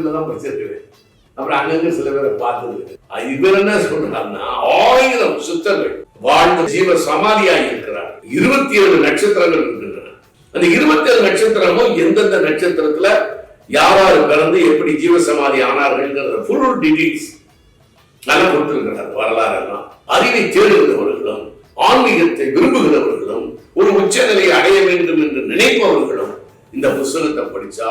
வீட்டில் தான் படிச்சிருக்கிறேன் அப்புறம் அங்கங்க சில பேரை பார்த்தது இவர் என்ன சொல்றாருன்னா ஆயிரம் சித்தர்கள் வாழ்ந்த ஜீவ சமாதியாக இருக்கிறார். இருபத்தி ஏழு நட்சத்திரங்கள் இருக்கின்றன. அந்த இருபத்தி ஏழு நட்சத்திரமும் எந்தெந்த நட்சத்திரத்துல யாராரு பிறந்து எப்படி ஜீவ சமாதி ஆனார்கள் ஃபுல் டீடைல்ஸ் நல்லா கொடுத்திருக்கிறார் வரலாறு எல்லாம் அறிவை தேடுகிறவர்களும் ஆன்மீகத்தை விரும்புகிறவர்களும் ஒரு உச்சநிலையை அடைய வேண்டும் என்று நினைப்பவர்களும் இந்த புஸ்தகத்தை படிச்சா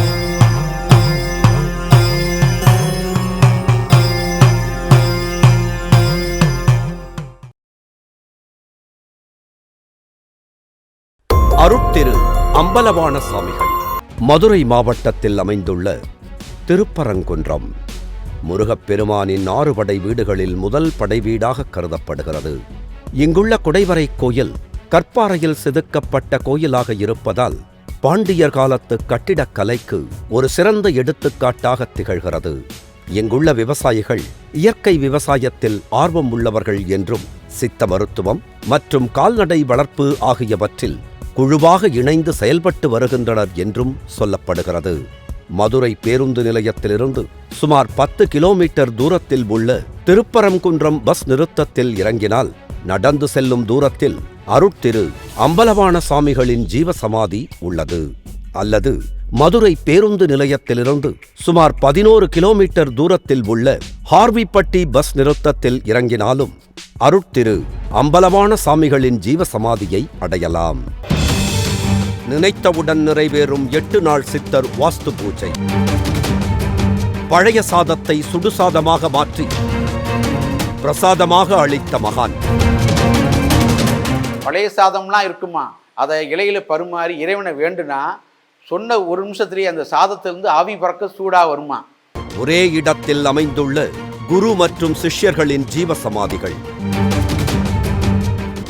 அருட்திரு அம்பலவான சுவாமிகள் மதுரை மாவட்டத்தில் அமைந்துள்ள திருப்பரங்குன்றம் முருகப்பெருமானின் ஆறு படை வீடுகளில் முதல் படை வீடாக கருதப்படுகிறது. இங்குள்ள குடைவரை கோயில் கற்பாறையில் செதுக்கப்பட்ட கோயிலாக இருப்பதால் பாண்டியர் காலத்து கட்டிடக்கலைக்கு ஒரு சிறந்த எடுத்துக்காட்டாக திகழ்கிறது. இங்குள்ள விவசாயிகள் இயற்கை விவசாயத்தில் ஆர்வம் உள்ளவர்கள் என்றும் சித்த மருத்துவம் மற்றும் கால்நடை வளர்ப்பு ஆகியவற்றில் குழுவாக இணைந்து செயல்பட்டு வருகின்றனர் என்றும் சொல்லப்படுகிறது. மதுரை பேருந்து நிலையத்திலிருந்து சுமார் பத்து கிலோமீட்டர் தூரத்தில் உள்ள திருப்பரங்குன்றம் பஸ் நிறுத்தத்தில் இறங்கினால் நடந்து செல்லும் தூரத்தில் அருட்திரு அம்பலவான சாமிகளின் ஜீவசமாதி உள்ளது. அல்லது மதுரை பேருந்து நிலையத்திலிருந்து சுமார் பதினோரு கிலோமீட்டர் தூரத்தில் உள்ள ஹார்விப்பட்டி பஸ் நிறுத்தத்தில் இறங்கினாலும் அருட்திரு அம்பலவான சாமிகளின் ஜீவசமாதியை அடையலாம். நினைத்தவுடன் நிறைவேறும் எட்டு நாள் சித்தர் வாஸ்து பூஜை. பழைய சாதத்தை சுடுசாதமாக மாற்றி பிரசாதமாக அளித்த மகான். பழைய சாதம்லாம் இருக்குமா? அதை இலையில பருமாறி இறைவனை வேண்டுனா சொன்ன ஒரு நிமிஷத்துலேயே அந்த சாதத்திலிருந்து ஆவி பறக்க சூடா வருமா? ஒரே இடத்தில் அமைந்துள்ள குரு மற்றும் சிஷ்யர்களின் ஜீவசமாதிகள்.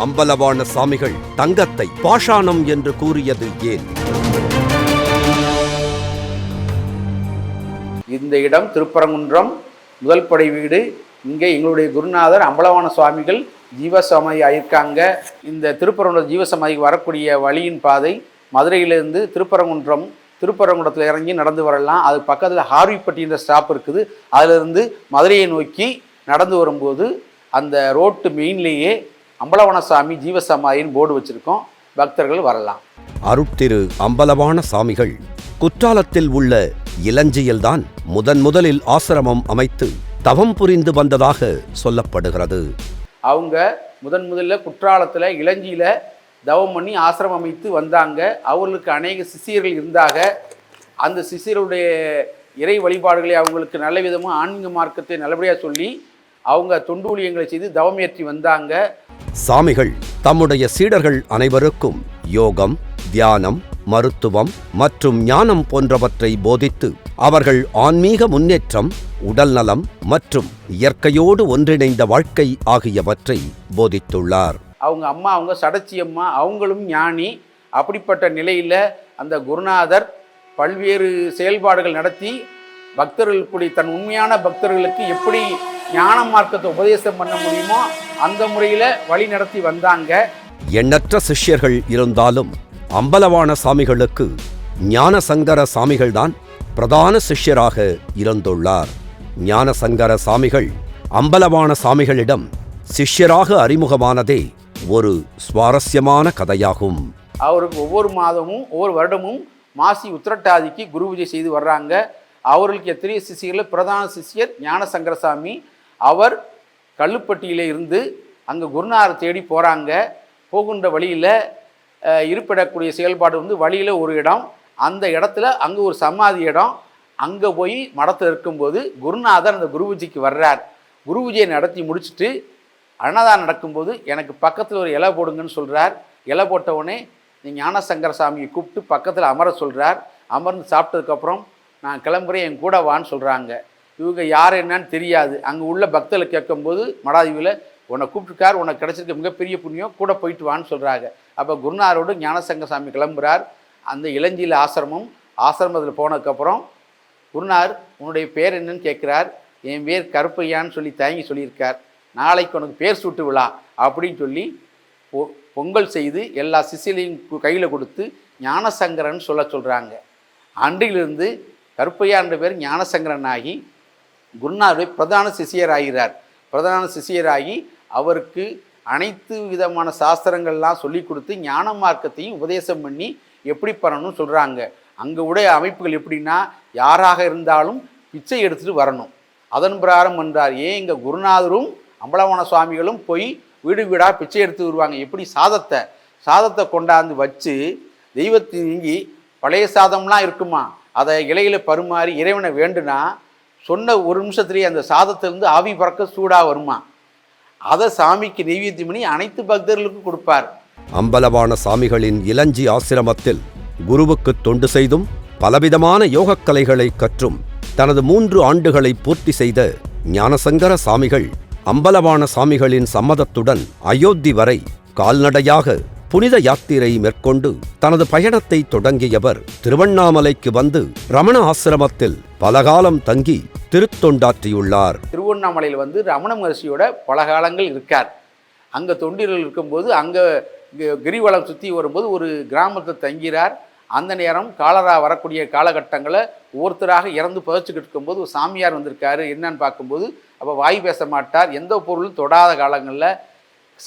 அம்பலவான சாமிகள் தங்கத்தை பாஷாணம் என்று கூறியது ஏன்? இந்த இடம் திருப்பரங்குன்றம் முதல் படை வீடு. இங்கே எங்களுடைய குருநாதர் அம்பலவான சுவாமிகள் ஜீவசமாதி ஆயிருக்காங்க. இந்த திருப்பரங்குன்ற ஜீவசமாதிக்கு வரக்கூடிய வழியின் பாதை மதுரையிலேருந்து திருப்பரங்குன்றம் திருப்பரங்குன்றத்தில் இறங்கி நடந்து வரலாம். அது பக்கத்தில் ஹார்விப்பட்டின்ற ஸ்டாப் இருக்குது. அதிலிருந்து மதுரையை நோக்கி நடந்து வரும்போது அந்த ரோட்டு மெயின்லேயே அம்பலவனசாமி ஜீவசமாதின்னு போர்டு வச்சுருக்கோம். பக்தர்கள் வரலாம். அருட்திரு அம்பலவான சாமிகள் குற்றாலத்தில் உள்ள இளஞ்சியில்தான் முதன் முதலில் ஆசிரமம் அமைத்து தவம் புரிந்து வந்ததாக சொல்லப்படுகிறது. அவங்க முதன் முதல்ல குற்றாலத்தில் இளஞ்சியில் தவம் பண்ணி ஆசிரமம் அமைத்து வந்தாங்க. அவர்களுக்கு அநேக சிஷியர்கள் இருந்தாங்க. அந்த சிஷியருடைய இறை வழிபாடுகளை அவங்களுக்கு நல்ல விதமாக ஆன்மீக மார்க்கத்தை நல்லபடியாக சொல்லி அவங்க தொண்டு ஊழியங்களை செய்து தவம் ஏற்றி வந்தாங்க. சாமிகள் தம்முடைய சீடர்கள் அனைவருக்கும் யோகம் தியானம் மருத்துவம் மற்றும் ஞானம் போன்றவற்றை போதித்து அவர்கள் ஆன்மீக முன்னேற்றம் உடல்நலம் மற்றும் இயற்கையோடு ஒன்றிணைந்த வாழ்க்கை ஆகியவற்றை போதித்துள்ளார். அவங்க அம்மா அவங்க சடச்சி அம்மா அவங்களும் ஞானி. அப்படிப்பட்ட நிலையில் அந்த குருநாதர் பல்வேறு செயல்பாடுகள் நடத்தி பக்தர்கள் தன் உண்மையான பக்தர்களுக்கு எப்படி ஞான மார்க்கத்தை உபதேசம் பண்ண முடியுமோ அந்த முறையில் வழி நடத்தி வந்தாங்க. எண்ணற்ற சிஷ்யர்கள் இருந்தாலும் அம்பலவான சாமிகளுக்கு ஞானசங்கர சாமிகள்தான் பிரதான சிஷ்யராக இருந்துள்ளார். ஞானசங்கர சாமிகள் அம்பலவான சாமிகளிடம் சிஷ்யராக அறிமுகமானதே ஒரு சுவாரஸ்யமான கதையாகும். அவருக்கு ஒவ்வொரு மாதமும் ஒவ்வொரு வருடமும் மாசி உத்திரட்டாதிக்கு குரு பூஜை செய்து வர்றாங்க. அவர்களுக்கு எத்தனையோ சிஷியர்கள் பிரதான சிஷியர் ஞானசங்கரசாமி அவர் கல்லுப்பட்டியில் இருந்து அங்கே குருநாரை தேடி போகிறாங்க போகின்ற வழியில் இருப்பிடக்கூடிய செயல்பாடு வந்து வழியில் ஒரு இடம் அந்த இடத்துல அங்கே ஒரு சமாதி இடம். அங்கே போய் மடத்தில் இருக்கும்போது குருநாதர் அந்த குருபூஜிக்கு வர்றார். குருபூஜையை நடத்தி முடிச்சுட்டு அன்னதானம் நடக்கும்போது எனக்கு பக்கத்தில் ஒரு இலை போடுங்கன்னு சொல்கிறார் இலை போட்ட உடனே நீ ஞானசங்கர சாமியை கூப்பிட்டு பக்கத்தில் அமர சொல்கிறார் அமர்ந்து சாப்பிட்டதுக்கப்புறம் நான் கிளம்புறேன் என் கூட வான்னு சொல்கிறாங்க இவங்க யார் என்னன்னு தெரியாது. அங்கே உள்ள பக்தர்களை கேட்கும்போது மடாதீவில் உன்னை கூப்பிட்டுருக்கார் உனக்கு கிடச்சிருக்க மிகப்பெரிய புண்ணியம் கூட போயிட்டு வான்னு சொல்கிறாங்க அப்போ குருநாரோடு ஞானசங்கசாமி கிளம்புறார். அந்த இளஞ்சியில் ஆசிரமம் ஆசிரமத்தில் போனதுக்கப்புறம் குருநார் உன்னுடைய பேர் என்னன்னு கேட்குறார். என் பேர் கருப்பையான்னு சொல்லி தயங்கி சொல்லியிருக்கார். நாளைக்கு உனக்கு பேர் சுட்டு விழா அப்படின்னு சொல்லி பொ- பொங்கல் செய்து எல்லா சிசிலையும் கையில் கொடுத்து ஞானசங்கரன் சொல்ல சொல்கிறாங்க அன்றிலிருந்து கருப்பையான்ற பேர் ஞானசங்கரன் ஆகி குருநாருடைய பிரதான சிஷியராகிறார். பிரதான சிஷியராகி அவருக்கு அனைத்து விதமான சாஸ்திரங்கள்லாம் சொல்லி கொடுத்து ஞான மார்க்கத்தையும் உபதேசம் பண்ணி எப்படி பண்ணணும்னு சொல்கிறாங்க அங்கே உடைய அமைப்புகள் எப்படின்னா யாராக இருந்தாலும் பிச்சை எடுத்துட்டு வரணும். அதன் பிரகாரம் என்றார் ஏன் இங்கே குருநாதரும் அம்பலவான சுவாமிகளும் போய் வீடு வீடாக பிச்சை எடுத்து வருவாங்க. எப்படி சாதத்தை? சாதத்தை கொண்டாந்து வச்சு தெய்வத்தை நீங்கி பழைய சாதம்லாம் இருக்குமா? அதை இலையில பருமாறி இறைவனை வேண்டுனா சொன்ன ஒரு நிமிஷத்துலேயே அந்த சாதத்திலிருந்து ஆவி பறக்க சூடாக வருமா? அதை சாமிக்கு நெய்வேத்தியம் பண்ணி அனைத்து பக்தர்களுக்கும் கொடுப்பார். அம்பலவான சாமிகளின் இளஞ்சி ஆசிரமத்தில் குருவுக்கு தொண்டு செய்தும் பலவிதமான யோகக்கலைகளை கற்றும் தனது மூன்று ஆண்டுகளை பூர்த்தி செய்த ஞானசங்கர சாமிகள் அம்பலவான சாமிகளின் சம்மதத்துடன் அயோத்தி வரை கால்நடையாக புனித யாத்திரை மேற்கொண்டு தனது பயணத்தை தொடங்கியவர் திருவண்ணாமலைக்கு வந்து ரமண ஆசிரமத்தில் பலகாலம் தங்கி திருத்தொண்டாற்றியுள்ளார். திருவண்ணாமலையில் வந்து ரமண மகர்ஷியோட பல காலங்கள் இருக்கார். அங்கே தொண்டர்கள் இருக்கும்போது அங்கே கிரிவலம் சுற்றி வரும்போது ஒரு கிராமத்தில் தங்கிறார். அந்த நேரம் காலரா வரக்கூடிய காலகட்டங்களை ஒவ்வொருத்தராக இறந்து புதைச்சிக்கிட்டு இருக்கும்போது ஒரு சாமியார் வந்திருக்காரு. என்னன்னு பார்க்கும்போது அப்போ வாய் பேச மாட்டார். எந்த பொருளும் தொடாத காலங்களில்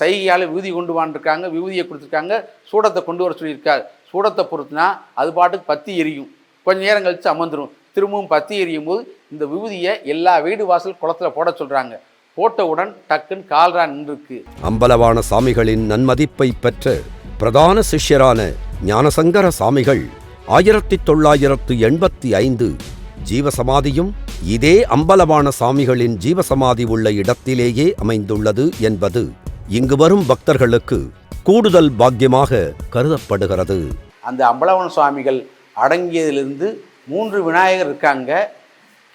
சைகையால் விபூதி கொண்டு வாண்டிருக்காங்க விபூதியை கொடுத்துருக்காங்க சூடத்தை கொண்டு வர சொல்லியிருக்கார். சூடத்தை பொறுத்துனா அது பாட்டுக்கு பத்தி எரியும். கொஞ்ச நேரம் கழித்து அமர்ந்துடும் திரும்பவும் பத்தி எரியும் போது இந்த விபூதியை எல்லா வீடு வாசல் குளத்துல போட சொல்கிறாங்க போட்டவுடன் டக்குன்னு கால்ரா நின்றுருக்கு. அம்பலவான சாமிகளின் நன்மதிப்பை பெற்ற பிரதான சிஷ்யரான ஞானசங்கர சாமிகள் ஆயிரத்தி தொள்ளாயிரத்து எண்பத்தி ஐந்து ஜீவசமாதியும் இதே அம்பலவான சாமிகளின் ஜீவசமாதி உள்ள இடத்திலேயே அமைந்துள்ளது என்பது இங்கு வரும் பக்தர்களுக்கு கூடுதல் பாக்கியமாக கருதப்படுகிறது. அந்த அம்பலவன சுவாமிகள் அடங்கியதிலிருந்து மூன்று விநாயகர் இருக்காங்க.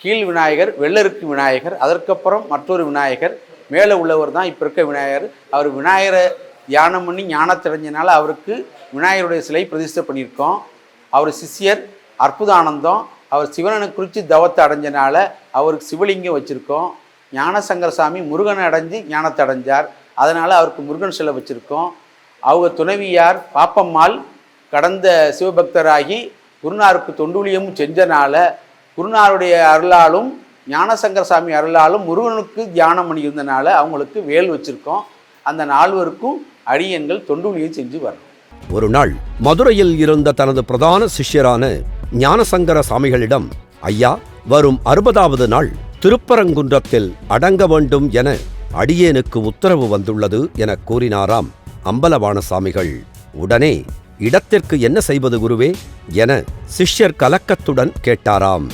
கீழ் விநாயகர் வெள்ளருக்கு விநாயகர் அதற்கப்புறம் மற்றொரு விநாயகர் மேலே உள்ளவர் தான் இப்போ இருக்க விநாயகர். அவர் விநாயகரை தியானம் பண்ணி ஞானத்தடைஞ்சனால அவருக்கு விநாயகருடைய சிலை பிரதிஷ்டை பண்ணியிருக்கோம். அவர் சிஷ்யர் அற்புதானந்தம் அவர் சிவனனை குறித்து தவத்தை அடைஞ்சனால அவருக்கு சிவலிங்கம் வச்சுருக்கோம். ஞானசங்கர சாமி முருகனை அடைஞ்சு ஞானத்தை அடைஞ்சார். அதனால் அவருக்கு முருகன் சிலை வச்சுருக்கோம். அவங்க துணைவியார் பாப்பம்மாள் கடந்த சிவபக்தராகி குருநாருக்கு தொண்டுலியமும் செஞ்சனால குருநாருடைய அருளாலும் ஞானசங்கர சாமி அருளாலும் முருகனுக்கு தியானம் பண்ணியிருந்தனால அவங்களுக்கு வேல் வச்சுருக்கோம். அந்த நால்வருக்கும் அடியன்கள் தொண்டுலியை செஞ்சு வரணும். ஒரு நாள் மதுரையில் இருந்த தனது பிரதான சிஷ்யரான ஞானசங்கர சாமிகளிடம் ஐயா வரும் அறுபதாவது நாள் திருப்பரங்குன்றத்தில் அடங்க வேண்டும் என அடியேனுக்கு உத்தரவு வந்துள்ளது என கூறினாராம் அம்பலவாண சாமிகள். உடனே இடத்திற்கு என்ன செய்வது குருவே? என சிஷ்யர் கலக்கத்துடன் கேட்டாராம்.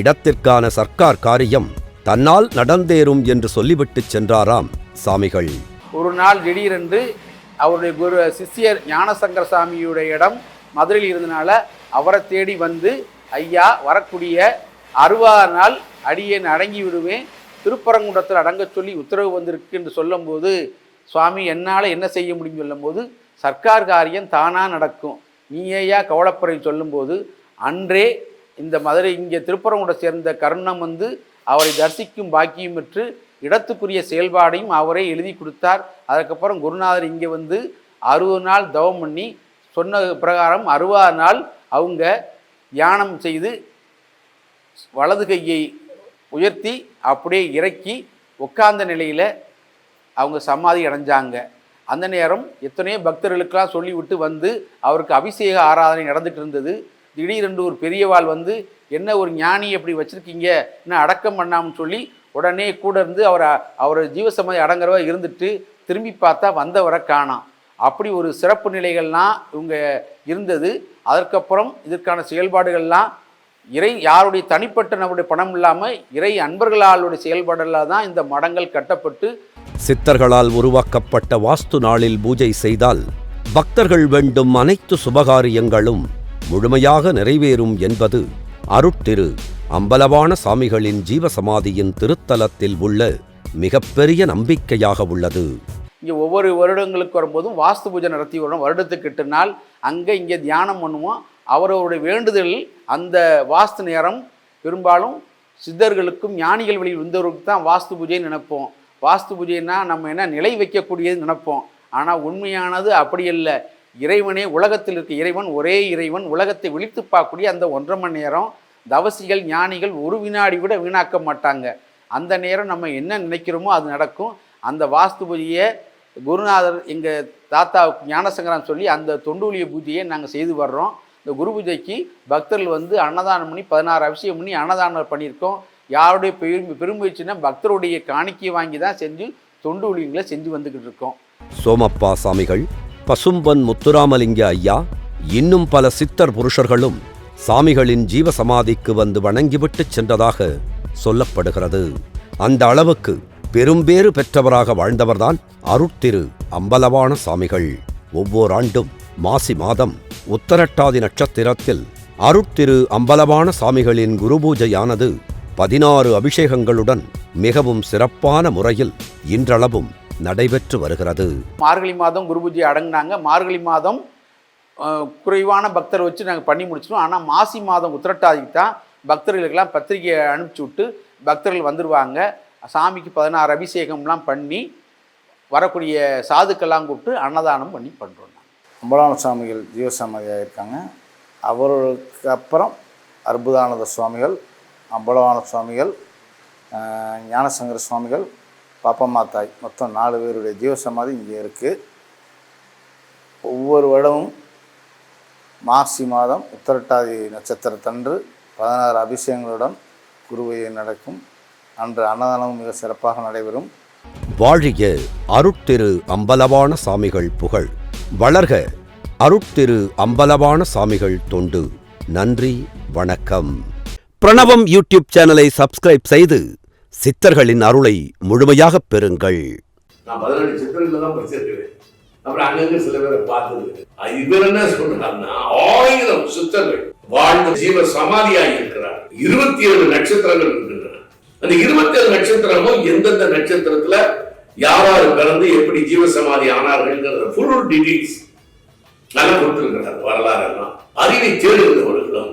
இடத்திற்கான சர்க்கார் காரியம் தன்னால் நடந்தேறும் என்று சொல்லிவிட்டு சென்றாராம் சாமிகள். ஒரு நாள் திடீரென்று அவருடைய குரு சிஷ்யர் ஞானசங்கர சாமியுடைய இடம் மதுரையில் இருந்தனால அவரை தேடி வந்து ஐயா வரக்கூடிய அறுபதாறு நாள் அடியேன் அடங்கி விடுவேன். திருப்பரங்குன்றத்தில் அடங்கச் சொல்லி உத்தரவு வந்திருக்கு என்று சொல்லும்போது சுவாமி என்னால் என்ன செய்ய முடியும்? சொல்லும்போது சர்க்கார் காரியம் தானாக நடக்கும். நீ ஏயா சொல்லும்போது அன்றே இந்த மதுரை இங்கே திருப்பரங்குன்றம் சேர்ந்த கருணம் வந்து அவரை தரிசிக்கும் பாக்கியம் பெற்று இடத்துக்குரிய செயல்பாடையும் அவரே எழுதி கொடுத்தார். அதுக்கப்புறம் குருநாதர் இங்கே வந்து அறுபது நாள் தவம் பண்ணி சொன்ன பிரகாரம் அறுபது நாள் அவங்க தியானம் செய்து வலது கையை உயர்த்தி அப்படியே இறக்கி உட்கார்ந்த நிலையில் அவங்க சமாதி அடைஞ்சாங்க. அந்த நேரம் எத்தனையோ பக்தர்களுக்கெல்லாம் சொல்லிவிட்டு வந்து அவருக்கு அபிஷேக ஆராதனை நடந்துட்டு இருந்தது. திடீரென்று ஒரு பெரியவாள் வந்து என்ன ஒரு ஞானி அப்படி வச்சுருக்கீங்க? என்ன அடக்கம் பண்ணாமல் சொல்லி உடனே கூட இருந்து அவரை அவர் ஜீவசமாதி அடங்குறவா இருந்துட்டு திரும்பி பார்த்தா வந்தவரை காணாம் அப்படி ஒரு சிறப்பு நிலைகள்லாம் இவங்க இருந்தது. அதற்கப்புறம் இதற்கான செயல்பாடுகள்லாம் இறை யாருடைய தனிப்பட்ட நபருடைய பணம் இல்லாமல் இறை அன்பர்களாளுடைய செயல்பாடுகளால் தான் இந்த மடங்கள் கட்டப்பட்டு சித்தர்களால் உருவாக்கப்பட்ட வாஸ்து நாளில் பூஜை செய்தால் பக்தர்கள் வேண்டும் அனைத்து சுபகாரியங்களும் முழுமையாக நிறைவேறும் என்பது அருட்திரு அம்பலவான சாமிகளின் ஜீவசமாதியின் திருத்தலத்தில் உள்ள மிகப்பெரிய நம்பிக்கையாக உள்ளது. இங்கே ஒவ்வொரு வருடங்களுக்கு வரும்போதும் வாஸ்து பூஜை நடத்தி வரும். வருடத்துக்கு எட்டு நாள் அங்கே இங்கே தியானம் பண்ணுவோம். அவரவருடைய வேண்டுதல் அந்த வாஸ்து நேரம் பெரும்பாலும் சித்தர்களுக்கும் ஞானிகள் வழியில் இருந்தவர்களுக்கு தான் வாஸ்து பூஜைன்னு நினைப்போம். வாஸ்து பூஜைன்னா நம்ம என்ன நிலை வைக்கக்கூடியது நினைப்போம். ஆனால் உண்மையானது அப்படி இல்லை இறைவனே உலகத்தில் இருக்க இறைவன் ஒரே இறைவன் உலகத்தை விழித்து பார்க்கக்கூடிய அந்த ஒன்றரை மணி நேரம் தவசிகள் ஞானிகள் ஒரு வினாடி கூட வீணாக்க மாட்டாங்க. அந்த நேரம் நம்ம என்ன நினைக்கிறோமோ அது நடக்கும். அந்த வாஸ்து பூஜையை குருநாதர் எங்கள் தாத்தாவுக்கு ஞானசங்கரம் சொல்லி அந்த தொண்டூலிய பூஜையை நாங்கள் செய்து வர்றோம். இந்த குரு பூஜைக்கு பக்தர்கள் வந்து அன்னதானம் பண்ணி பதினாறு அபிஷேகம் பண்ணி அன்னதானம் பண்ணியிருக்கோம். யாருடைய பெரும் பெருமுயற்சினா பக்தருடைய காணிக்கையை வாங்கி தான் செஞ்சு தொண்டு ஒழியங்களை செஞ்சு வந்துக்கிட்டு இருக்கோம். சோமப்பா சாமிகள் பசும்பன் முத்துராமலிங்க ஐயா இன்னும் பல சித்தர் புருஷர்களும் சாமிகளின் ஜீவ சமாதிக்கு வந்து வணங்கிவிட்டு சென்றதாக சொல்லப்படுகிறது. அந்த அளவுக்கு பெரும்பேறு பெற்றவராக வாழ்ந்தவர்தான் அருட்திரு அம்பலவான சாமிகள். ஒவ்வொரு ஆண்டும் மாசி மாதம் உத்தரட்டாதி நட்சத்திரத்தில் அருட்திரு அம்பலவான சாமிகளின் குருபூஜையானது பதினாறு அபிஷேகங்களுடன் மிகவும் சிறப்பான முறையில் இன்றளவும் நடைபெற்று வருகிறது. மார்கழி மாதம் குரு பூஜை அடங்குனாங்க. மார்கழி மாதம் குறைவான பக்தர் வச்சு நாங்கள் பண்ணி முடிச்சிட்டோம் ஆனால் மாசி மாதம் உத்திரட்டாதிக்கு தான் பக்தர்களுக்கெல்லாம் பத்திரிகையை அனுப்பிச்சி விட்டு பக்தர்கள் வந்துடுவாங்க சாமிக்கு பதினாறு அபிஷேகம்லாம் பண்ணி வரக்கூடிய சாதுக்கெல்லாம் கூப்பிட்டு அன்னதானம் பண்ணி பண்ணுறோம் அம்பலான சுவாமிகள் ஜீவசமாதியாக இருக்காங்க. அவர்களுக்கு அப்புறம் அற்புதானந்த சுவாமிகள் அம்பலவான சுவாமிகள் ஞானசங்கர சுவாமிகள் பாப்பம்மா தாய் மொத்தம் நாலு பேருடைய ஜீவசமாதி இங்கே இருக்குது ஒவ்வொரு வருடமும் மாசி மாதம் உத்தரட்டாதி நட்சத்திரத்தன்று பதினாறு அபிஷேகங்களுடன் குருவையை நடக்கும். அன்று அன்னதானமும் மிக சிறப்பாக நடைபெறும். வாழிய அருட்திரு அம்பலவான சாமிகள் புகழ். வளர்க அருட்திரு அம்பலவான சாமிகள் தொண்டு. நன்றி வணக்கம். பிரணவம் யூடியூப் சேனலை சப்ஸ்கிரைப் செய்து சித்தர்களின் அருளை முழுமையாக பெறுங்கள். நான் பதினெட்டு சித்திரங்களை தான் படிச்சிருக்கிறேன். அப்புறம் அங்கங்க சில பேரை பார்த்தது இவர் என்ன சொல்றாருன்னா ஆயிரம் சித்தர்கள் வாழ்ந்த ஜீவ சமாதியாக இருக்கிறார். இருபத்தி ஏழு நட்சத்திரங்கள் இருக்கின்றன. அந்த இருபத்தி ஏழு நட்சத்திரமும் எந்தெந்த நட்சத்திரத்துல யார் பிறந்து எப்படி ஜீவ சமாதி ஆனார்கள் ஃபுல் டீடைல்ஸ் நல்லா கொடுத்துருக்கிறார் வரலாறு எல்லாம் அறிவை தேடுகிறவர்களும்